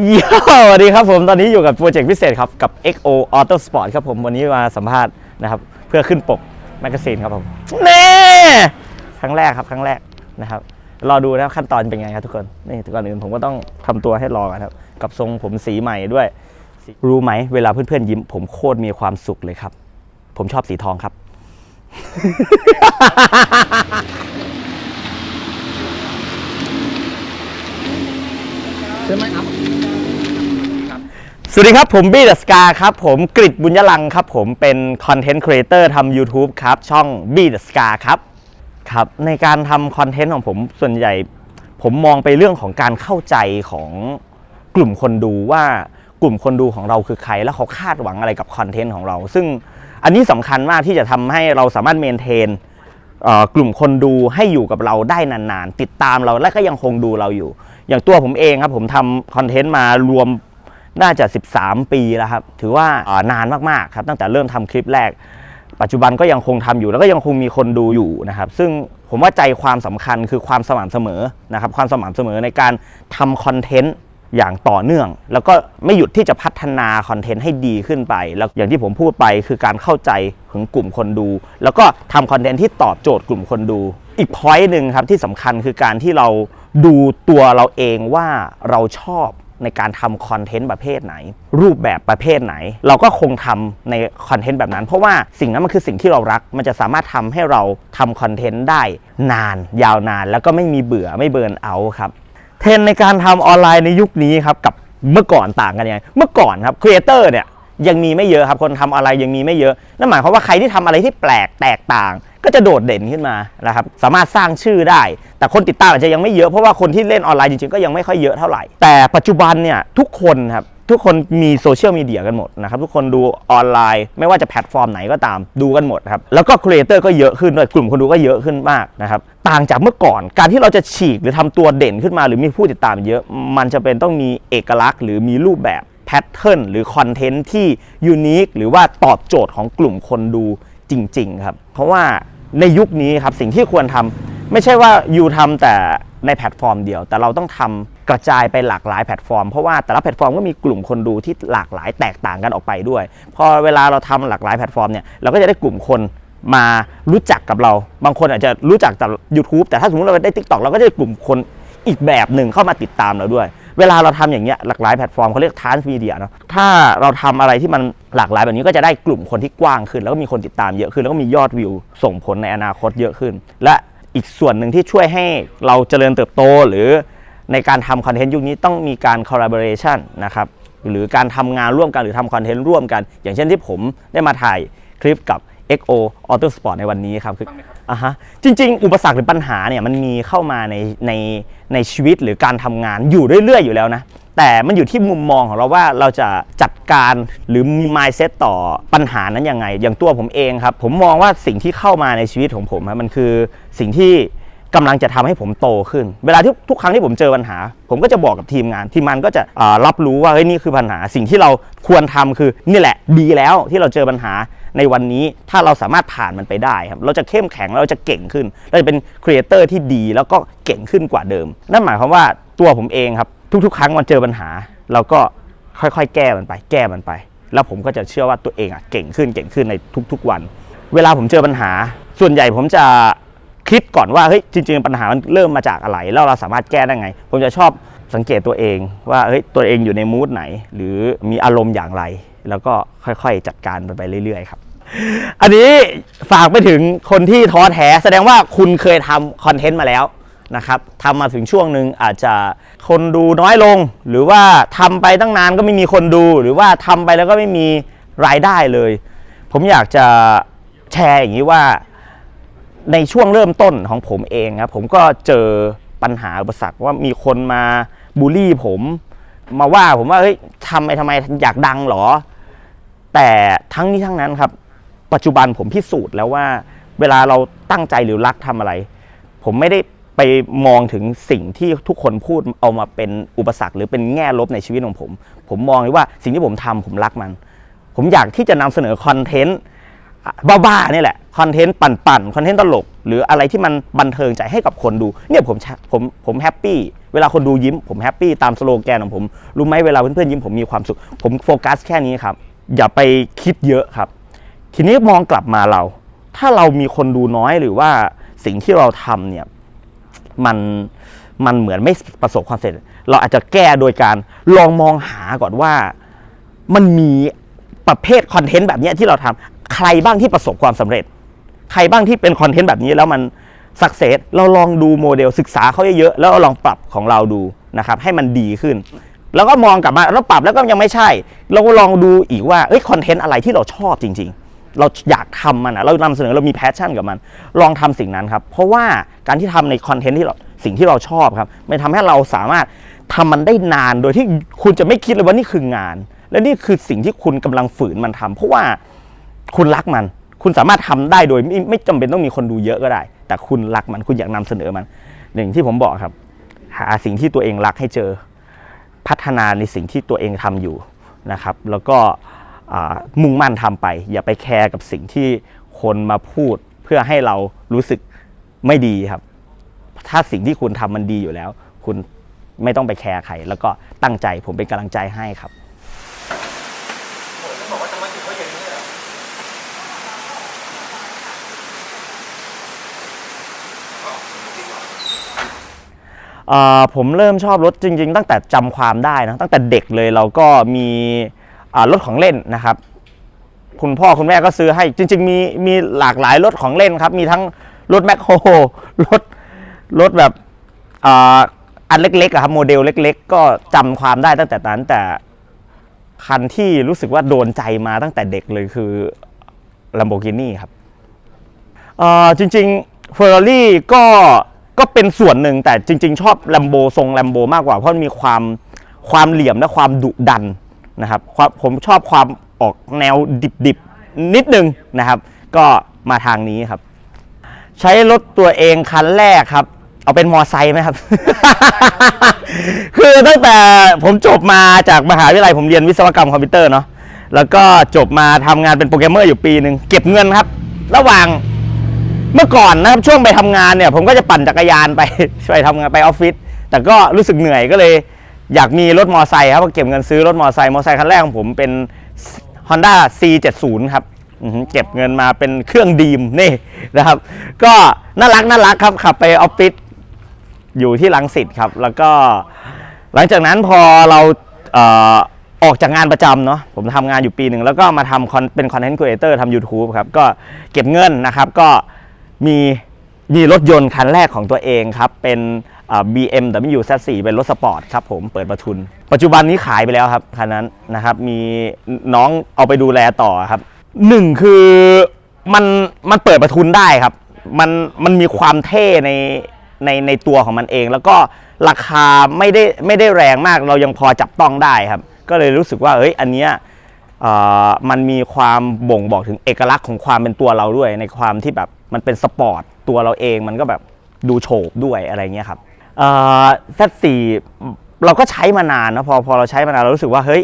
โยสวัสดีครับผมตอนนี้อยู่กับโปรเจกต์พิเศษครับ กับ XO Auto Sport ครับผมวันนี้มาสัมภาษณ์นะครับ เพื่อขึ้นปกแมกกาซีนครับผมเน่ครั้งแรกครับครั้งแรกนะครับ รอดูนะครับขั้นตอนเป็นไงครับทุกคนนี่ก่อนอื่นผมก็ต้องทำตัวให้รอกันครับ กับทรงผมสีใหม่ด้วย รู้ไหมเวลาเพื่อนๆยิ้ม ผมโคตรมีความสุขเลยครับ ผมชอบสีทองครับใช่ไหมครับ สวัสดีครับ ผมบี้เดอะสกาครับ ผมกริดบุญยลังครับ ผมเป็นคอนเทนต์ครีเอเตอร์ทำ YouTube ครับ ช่องบี้เดอะสกาครับครับ ในการทำคอนเทนต์ของผมส่วนใหญ่ ผมมองไปเรื่องของการเข้าใจของกลุ่มคนดูว่ากลุ่มคนดูของเราคือใคร แล้วเขาคาดหวังอะไรกับคอนเทนต์ของเรา ซึ่งอันนี้สำคัญมากที่จะทำให้เราสามารถเมนเทนกลุ่มคนดูให้อยู่กับเราได้นานๆ ติดตามเราและก็ยังคงดูเราอยู่ อย่างตัวผมเองครับผมทำคอนเทนต์มารวม น่าจะ 13 ปีแล้วครับ ถือว่าอ่านานมากๆครับตั้งแต่เริ่มทำคลิปแรก ปัจจุบันก็ยังคงทำอยู่แล้วก็ยังคงมีคนดูอยู่นะครับ ซึ่งผมว่าใจความสำคัญคือความสม่ำเสมอนะครับ ความสม่ำเสมอในการทำคอนเทนต์อย่างต่อเนื่อง แล้วก็ไม่หยุดที่จะพัฒนาคอนเทนต์ให้ดีขึ้นไป แล้วอย่างที่ผมพูดไปคือการเข้าใจถึงกลุ่มคนดู แล้วก็ทำคอนเทนต์ที่ตอบโจทย์กลุ่มคนดู อีกพอยต์หนึ่งครับที่สำคัญคือการที่เราดูตัวเราเองว่าเราชอบ ในการทำคอนเทนต์ประเภทไหน รูปแบบประเภทไหน เราก็คงทำในคอนเทนต์แบบนั้น เพราะว่าสิ่งนั้นมันคือสิ่งที่เรารัก มันจะสามารถทำให้เราทำคอนเทนต์ได้นาน ยาวนาน แล้วก็ไม่มีเบื่อไม่เบิร์นเอาครับเทรนในการทำออนไลน์ในยุคนี้ครับกับเมื่อก่อนต่างกันยังไงเมื่อก่อนครับครีเอเตอร์เนี่ย ยังมีไม่เยอะครับคนทำอะไรยังมีไม่เยอะนั่นหมายความว่าใครที่ทำอะไรที่แปลกแตกต่าง ก็จะโดดเด่นขึ้นมานะครับสามารถสร้างชื่อได้ แต่คนติดตามอาจจะยังไม่เยอะเพราะว่าคนที่เล่นออนไลน์จริงๆก็ยังไม่ค่อยเยอะเท่าไหร่ แต่ปัจจุบันเนี่ยทุกคนครับทุกคนมีโซเชียลมีเดียกันหมดนะครับทุกคนดูออนไลน์ ไม่ว่าจะแพลตฟอร์มไหนก็ตามดูกันหมดครับแล้วก็ครีเอเตอร์ก็เยอะขึ้นด้วยกลุ่มคนดูก็เยอะขึ้นมากนะครับต่างจากเมื่อก่อน การที่เราจะฉีกหรือทำตัวเด่นขึ้นมา หรือมีผู้ติดตามเยอะ มันจะเป็นต้องมีเอกลักษณ์ หรือมีรูปแบบ ทเทิร์นหรือคอนเทนต์ที่ยูนิคหรือว่าตอบโจทย์ของกลุ่มคนดูจริง ๆ ครับ เพราะว่าในยุคนี้ครับสิ่งที่ควรทำไม่ใช่ว่ายูทำแต่ในแพลตฟอร์มเดียว แต่เราต้องทำกระจายไปหลากหลายแพลตฟอร์ม เพราะว่าแต่ละแพลตฟอร์มก็มีกลุ่มคนดูที่หลากหลายแตกต่างกันออกไปด้วย พอเวลาเราทำหลากหลายแพลตฟอร์มเนี่ยเราก็จะได้กลุ่มคนมารู้จักกับเรา บางคนอาจจะรู้จักจาก YouTube แต่ถ้าสมมติเราได้ TikTok เราก็จะได้กลุ่มคนอีกแบบหนึ่งเข้ามาติดตามเราด้วย เวลาเราทำอย่างเงี้ยหลากหลายแพลตฟอร์มเขาเรียกทานส์มีเดียเนาะถ้าเราทำอะไรที่มันหลากหลายแบบนี้ก็จะได้กลุ่มคนที่กว้างขึ้น แล้วก็มีคนติดตามเยอะขึ้น แล้วก็มียอดวิวส่งผลในอนาคตเยอะขึ้น และอีกส่วนหนึ่งที่ช่วยให้เราเจริญเติบโตหรือในการทำคอนเทนต์ยุคนี้ต้องมีการ collaboration นะครับหรือการทำงานร่วมกันหรือทำคอนเทนต์ร่วมกัน อย่างเช่นที่ผมได้มาถ่ายคลิปกับ XO Auto Sport ในวันนี้ครับคือ อะฮะจริง ๆ อุปสรรคหรือปัญหาเนี่ยมันมีเข้ามาในในในชีวิตหรือการทำงานอยู่เรื่อยๆ อยู่แล้วนะ แต่มันอยู่ที่มุมมองของเราว่าเราจะจัดการหรือมี mindset ต่อปัญหานั้นยังไง อย่างตัวผมเองครับ ผมมองว่าสิ่งที่เข้ามาในชีวิตของผมครับมันคือสิ่งที่กำลังจะทำให้ผมโตขึ้น เวลาที่ทุกครั้งที่ผมเจอปัญหา ผมก็จะบอกกับทีมงาน ทีมงานก็จะรับรู้ว่าเฮ้ยนี่คือปัญหา สิ่งที่เราควรทำคือนี่แหละดีแล้วที่เราเจอปัญหา ในวันนี้ถ้าเราสามารถผ่านมันไปได้ครับเราจะเข้มแข็งเราจะเก่งขึ้น เราจะเป็นครีเอเตอร์ที่ดีแล้วก็เก่งขึ้นกว่าเดิม นั่นหมายความว่าตัวผมเองครับทุกๆ ครั้งมันเจอปัญหา เราก็ค่อยๆ แก้มันไป แก้มันไป แล้วผมก็จะเชื่อว่าตัวเองอะเก่งขึ้นเก่งขึ้นในทุก ๆ วัน เวลาผมเจอปัญหา ส่วนใหญ่ผมจะคิดก่อนว่าเฮ้ยจริง ๆ ปัญหามันเริ่มมาจากอะไร แล้วเราสามารถแก้ได้ไง ผมจะชอบสังเกตตัวเองว่าเฮ้ยตัวเองอยู่ในมูดไหน หรือมีอารมณ์อย่างไร แล้วก็ค่อยๆ จัดการมันไปเรื่อยๆครับ อันนี้ฝากไปถึงคนที่ท้อแท้แสดงว่าคุณเคยทำคอนเทนต์มาแล้วนะครับทำมาถึงช่วงหนึ่งอาจจะคนดูน้อยลง หรือว่าทำไปตั้งนานก็ไม่มีคนดู หรือว่าทำไปแล้วก็ไม่มีรายได้เลย ผมอยากจะแชร์อย่างนี้ว่าในช่วงเริ่มต้นของผมเองครับผมก็เจอปัญหาอุปสรรคว่ามีคนมาบูลลี่ผม มาว่าผมว่าเฮ้ยทำไปทำไมอยากดังเหรอ แต่ทั้งนี้ทั้งนั้นครับ ปัจจุบันผมพิสูจน์แล้วว่า เวลาเราตั้งใจหรือรักทำอะไร ผมไม่ได้ไปมองถึงสิ่งที่ทุกคนพูดเอามาเป็นอุปสรรค หรือเป็นแง่ลบในชีวิตของผม ผมมองเลยว่าสิ่งที่ผมทำผมรักมัน ผมอยากที่จะนำเสนอคอนเทนต์บ้าๆนี่แหละคอนเทนต์ปั่นๆคอนเทนต์ตลก หรืออะไรที่มันบันเทิงใจให้กับคนดู เนี่ยผมผมผมแฮปปี้เวลาคนดูยิ้มผมแฮปปี้ตามสโลแกนของผมรู้ไหมเวลาเพื่อนๆยิ้มผมมีความสุข ผมโฟกัสแค่นี้ครับ อย่าไปคิดเยอะครับ ทีนี้มองกลับมาเรา ถ้าเรามีคนดูน้อยหรือว่าสิ่งที่เราทำเนี่ยมันมันเหมือนไม่ประสบความสำเร็จ เราอาจจะแก้โดยการลองมองหาก่อนว่ามันมีประเภทคอนเทนต์แบบนี้ที่เราทำใครบ้างที่ประสบความสำเร็จ ใครบ้างที่เป็นคอนเทนต์แบบนี้แล้วมันสักเซสเราลองดูโมเดลศึกษาเขาเยอะๆแล้วลองปรับของเราดูนะครับ ให้มันดีขึ้น แล้วก็มองกลับมาแล้วปรับแล้วก็ยังไม่ใช่ เราก็ลองดูอีกว่าเอ้ยคอนเทนต์อะไรที่เราชอบจริง ๆ เราอยากทำมันอะเรานำเสนอเรามีแพชชั่นกับมัน ลองทำสิ่งนั้นครับ เพราะว่าการที่ทำในคอนเทนต์ที่เราสิ่งที่เราชอบครับ มันทำให้เราสามารถทำมันได้นานโดยที่คุณจะไม่คิดเลยว่านี่คืองาน และนี่คือสิ่งที่คุณกำลังฝืนมันทำเพราะว่าคุณรักมัน คุณสามารถทำได้โดยไม่ไม่จำเป็นต้องมีคนดูเยอะก็ได้ แต่คุณรักมันคุณอยากนำเสนอมันอย่างที่ผมบอกครับ หาสิ่งที่ตัวเองรักให้เจอ พัฒนาในสิ่งที่ตัวเองทำอยู่นะครับ แล้วก็ มุ่งมั่นทำไป อย่าไปแคร์กับสิ่งที่คนมาพูดเพื่อให้เรารู้สึกไม่ดีครับ ถ้าสิ่งที่คุณทำมันดีอยู่แล้ว คุณไม่ต้องไปแคร์ใครแล้วก็ตั้งใจผมเป็นกำลังใจให้ครับบอกว่าจะมาถึงก็อย่างนี้เหรอเอ่อผมเริ่มชอบรถจริง ๆ ตั้งแต่จำความได้นะตั้งแต่เด็กเลยเราก็มี รถของเล่นนะครับ คุณพ่อคุณแม่ก็ซื้อให้จริง ๆ มีมีหลากหลายรถของเล่นครับ มีทั้งรถแมคโครรถรถแบบอ,อันเล็กๆครับโมเดลเล็ก ๆ ก็จำความได้ตั้งแต่นั้นแต่คันที่รู้สึกว่าโดนใจมาตั้งแต่เด็กเลยคือ Lamborghini ครับจริงๆ Ferrari ก็ก็เป็นส่วนหนึ่งแต่จริง ๆ ชอบ Lambo ทรง Lambo มากกว่าเพราะมันมีความความเหลี่ยมและความดุดัน นะครับผมชอบความออกแนวดิบๆนิดนึงนะครับ ก็มาทางนี้ครับ ใช้รถตัวเองคันแรกครับ เอาเป็นมอไซค์ไหมครับ คือตั้งแต่ผมจบมาจากมหาวิทยาลัยผมเรียนวิศวกรรมคอมพิวเตอร์เนาะแล้วก็จบมาทำงานเป็นโปรแกรมเมอร์อยู่ปีหนึ่งเก็บเงินครับ ระหว่างเมื่อก่อนนะครับช่วงไปทำงานเนี่ย ผมก็จะปั่นจักรยานไปไปทำงานไปออฟฟิศแต่ก็รู้สึกเหนื่อยก็เลย อยากมีรถมอไซค์ครับเก็บเงินซื้อรถมอไซค์มอไซค์คันแรกของผมเป็น Honda C70 ครับเก็บเงินมาเป็นเครื่องดีมนี่นะครับ ก็น่ารักน่ารักครับขับไปออฟฟิศอยู่ที่ลังสิตครับ แล้วก็หลังจากนั้นพอเราเออออกจากงานประจำเนาะผมทำงานอยู่ปีหนึ่งแล้วก็มาทำเป็นคอนเทนต์ครีเอเตอร์ทำ YouTube ครับ ก็เก็บเงินนะครับก็มีมีรถยนต์คันแรกของตัวเองครับ เป็น BMW Z4 เป็นรถสปอร์ตครับผมเปิดประทุน ปัจจุบันนี้ขายไปแล้วครับคันนั้นนะครับมีน้องเอาไปดูแลต่อครับหนึ่งคือมันมันเปิดประทุนได้ครับ มันมันมีความเท่ในในในตัวของมันเอง แล้วก็ราคาไม่ได้ไม่ได้แรงมากเรายังพอจับต้องได้ครับ ก็เลยรู้สึกว่าเอ้ยอันเนี้ยมันมีความบ่งบอกถึงเอกลักษณ์ของความเป็นตัวเราด้วย ในความที่แบบมันเป็นสปอร์ตตัวเราเองมันก็แบบดูโฉบด้วยอะไรเงี้ยครับ เอ่อ Z4 เราก็ใช้มานานนะพอพอเราใช้มานานเรารู้สึกว่าเฮ้ย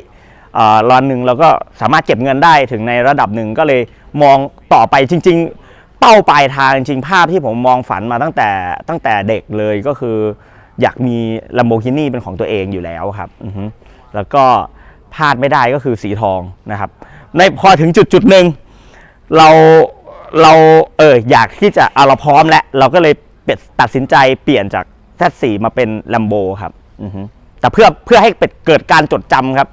เอ่อรอนหนึ่งเราก็สามารถเก็บเงินได้ถึงในระดับหนึ่งก็เลยมองต่อไปจริง ๆ เป้าปลายทางจริงๆภาพที่ผมมองฝันมาตั้งแต่ตั้งแต่เด็กเลยก็คือ อยากมี Lamborghini เป็นของตัวเองอยู่แล้วครับแล้วก็พลาดไม่ได้ก็คือสีทองนะครับ ในพอถึงจุดจุดหนึ่งเราเราเอออยากที่จะเอาเราพร้อมแล้วเราก็เลยตัดสินใจเปลี่ยนจาก Z4 มาเป็น Lambo ครับแต่เพื่อเพื่อให้เป็ดเกิดการจดจำครับ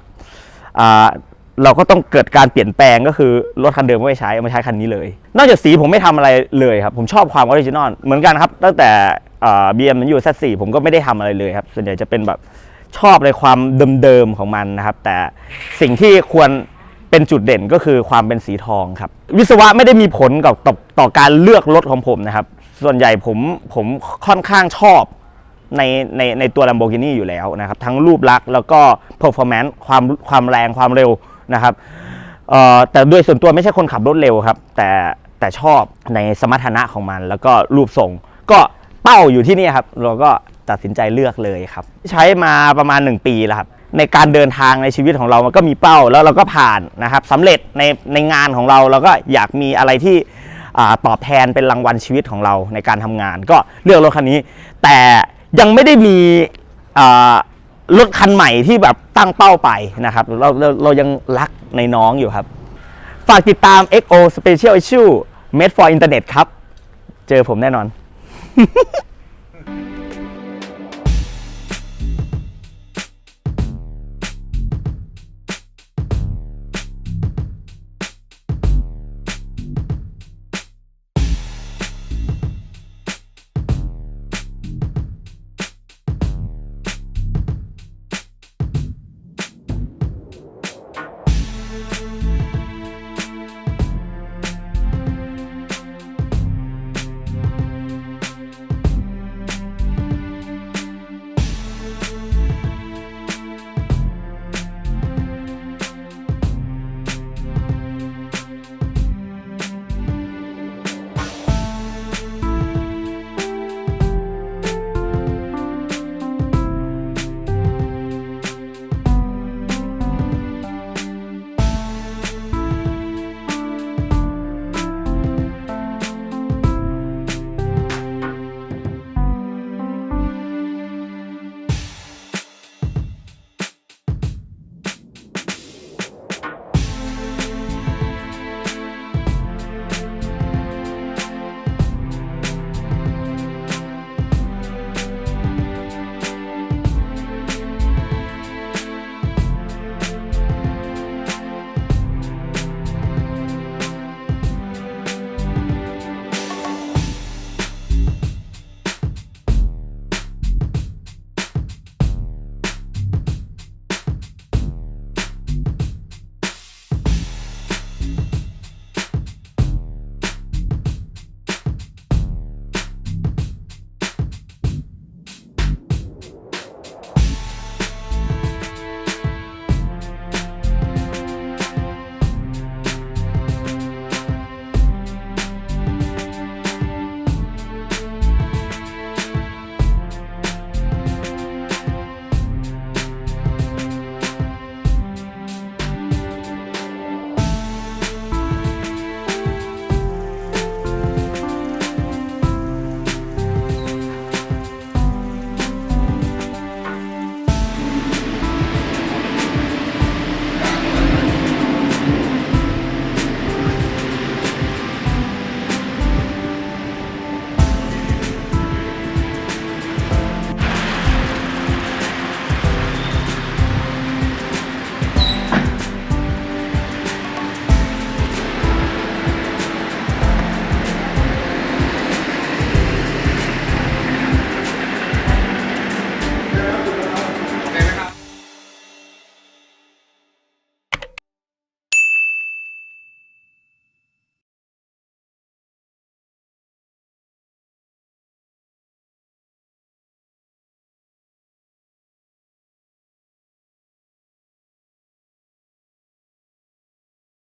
เราก็ต้องเกิดการเปลี่ยนแปลงก็คือรถคันเดิมไม่ใช้เอามาใช้คันนี้เลย นอกจากสีผมไม่ทำอะไรเลยครับ ผมชอบความออริจินอลเหมือนกันครับ ตั้งแต่บีเอ็มมันอยู่ Z4 ผมก็ไม่ได้ทำอะไรเลยครับส่วนใหญ่จะเป็นแบบชอบในความเดิมๆของมันนะครับ แต่สิ่งที่ควรเป็นจุดเด่นก็คือความเป็นสีทองครับ วิศวะไม่ได้มีผลกับต่อต่อการเลือกรถของผมนะครับ ส่วนใหญ่ผมผมค่อนข้างชอบ ในในในตัว Lamborghini อยู่แล้วนะครับทั้งรูปลักษณ์แล้วก็ performance ความความแรงความเร็วนะครับแต่ด้วยส่วนตัวไม่ใช่คนขับรถเร็วครับ แต่แต่ชอบในสมรรถนะของมัน แล้วก็รูปทรง ก็เป้าอยู่ที่นี่ครับ เราก็ตัดสินใจเลือกเลยครับ ใช้มาประมาณ 1 ปีแล้วครับในการเดินทางในชีวิตของเรามันก็มีเป้าแล้วเราก็ผ่านนะครับสำเร็จในในงานของเราเราก็อยากมีอะไรที่อตอบแทนเป็นรางวัลชีวิตของเราในการทำงาน ก็เลือกรถคันนี้ แต่ ยังไม่ได้มีรถคันใหม่ที่แบบตั้งเป้าไปนะครับ เราเราเรายังรักในน้องอยู่ครับ ฝากติดตาม XO Special Issue Made for Internet ครับ เจอผมแน่นอน